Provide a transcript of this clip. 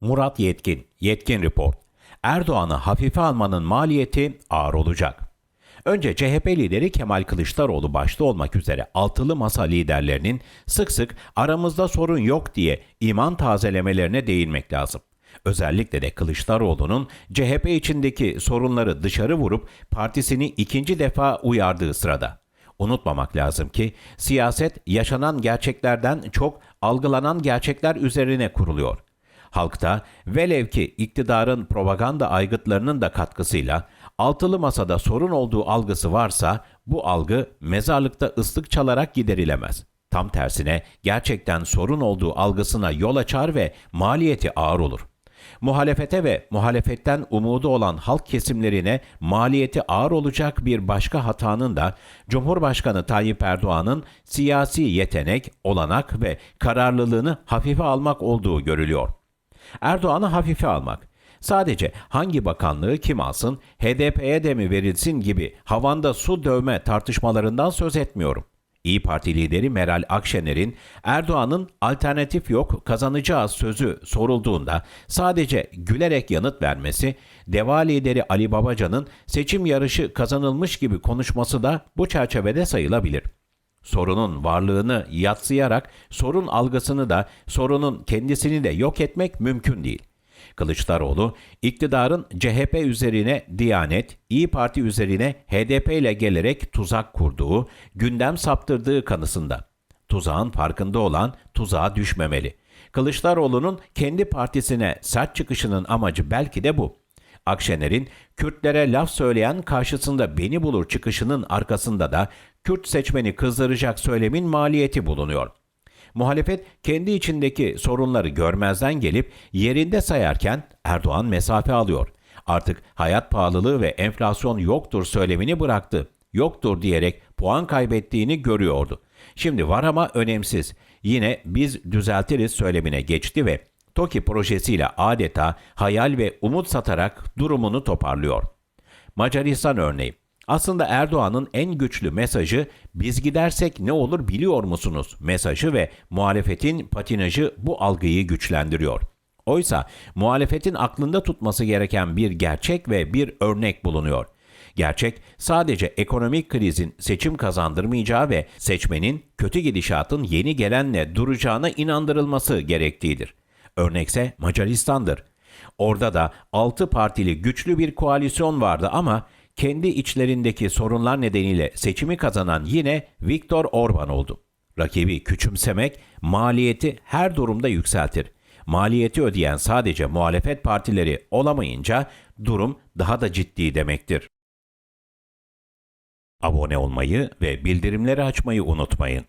Murat Yetkin, Yetkin Report. Erdoğan'ı hafife almanın maliyeti ağır olacak. Önce CHP lideri Kemal Kılıçdaroğlu başta olmak üzere altılı masa liderlerinin sık sık aramızda sorun yok diye iman tazelemelerine değinmek lazım. Özellikle de Kılıçdaroğlu'nun CHP içindeki sorunları dışarı vurup partisini ikinci defa uyardığı sırada. Unutmamak lazım ki siyaset yaşanan gerçeklerden çok algılanan gerçekler üzerine kuruluyor. Halkta velev ki iktidarın propaganda aygıtlarının da katkısıyla altılı masada sorun olduğu algısı varsa bu algı mezarlıkta ıslık çalarak giderilemez. Tam tersine gerçekten sorun olduğu algısına yol açar ve maliyeti ağır olur. Muhalefete ve muhalefetten umudu olan halk kesimlerine maliyeti ağır olacak bir başka hatanın da Cumhurbaşkanı Tayyip Erdoğan'ın siyasi yetenek, olanak ve kararlılığını hafife almak olduğu görülüyor. Erdoğan'ı hafife almak. Sadece hangi bakanlığı kim alsın, HDP'ye de mi verilsin gibi havanda su dövme tartışmalarından söz etmiyorum. İyi Parti lideri Meral Akşener'in Erdoğan'ın alternatif yok kazanacağız sözü sorulduğunda sadece gülerek yanıt vermesi, Deva lideri Ali Babacan'ın seçim yarışı kazanılmış gibi konuşması da bu çerçevede sayılabilir sorunun varlığını yatsıyarak sorun algısını da sorunun kendisini de yok etmek mümkün değil. Kılıçdaroğlu iktidarın CHP üzerine Diyanet, İyi Parti üzerine HDP ile gelerek tuzak kurduğu, gündem saptırdığı kanısında. Tuzağın farkında olan tuzağa düşmemeli. Kılıçdaroğlu'nun kendi partisine sert çıkışının amacı belki de bu. Akşener'in Kürtlere laf söyleyen karşısında beni bulur çıkışının arkasında da Kürt seçmeni kızdıracak söylemin maliyeti bulunuyor. Muhalefet kendi içindeki sorunları görmezden gelip yerinde sayarken Erdoğan mesafe alıyor. Artık hayat pahalılığı ve enflasyon yoktur söylemini bıraktı. Yoktur diyerek puan kaybettiğini görüyordu. Şimdi var ama önemsiz. Yine biz düzeltiriz söylemine geçti ve TOKİ projesiyle adeta hayal ve umut satarak durumunu toparlıyor. Macaristan örneği. Aslında Erdoğan'ın en güçlü mesajı biz gidersek ne olur biliyor musunuz mesajı ve muhalefetin patinajı bu algıyı güçlendiriyor. Oysa muhalefetin aklında tutması gereken bir gerçek ve bir örnek bulunuyor. Gerçek sadece ekonomik krizin seçim kazandırmayacağı ve seçmenin kötü gidişatın yeni gelenle duracağına inandırılması gerektiğidir. Örnekse Macaristan'dır. Orada da 6 partili güçlü bir koalisyon vardı ama kendi içlerindeki sorunlar nedeniyle seçimi kazanan yine Viktor Orban oldu. Rakibi küçümsemek maliyeti her durumda yükseltir. Maliyeti ödeyen sadece muhalefet partileri olamayınca durum daha da ciddi demektir. Abone olmayı ve bildirimleri açmayı unutmayın.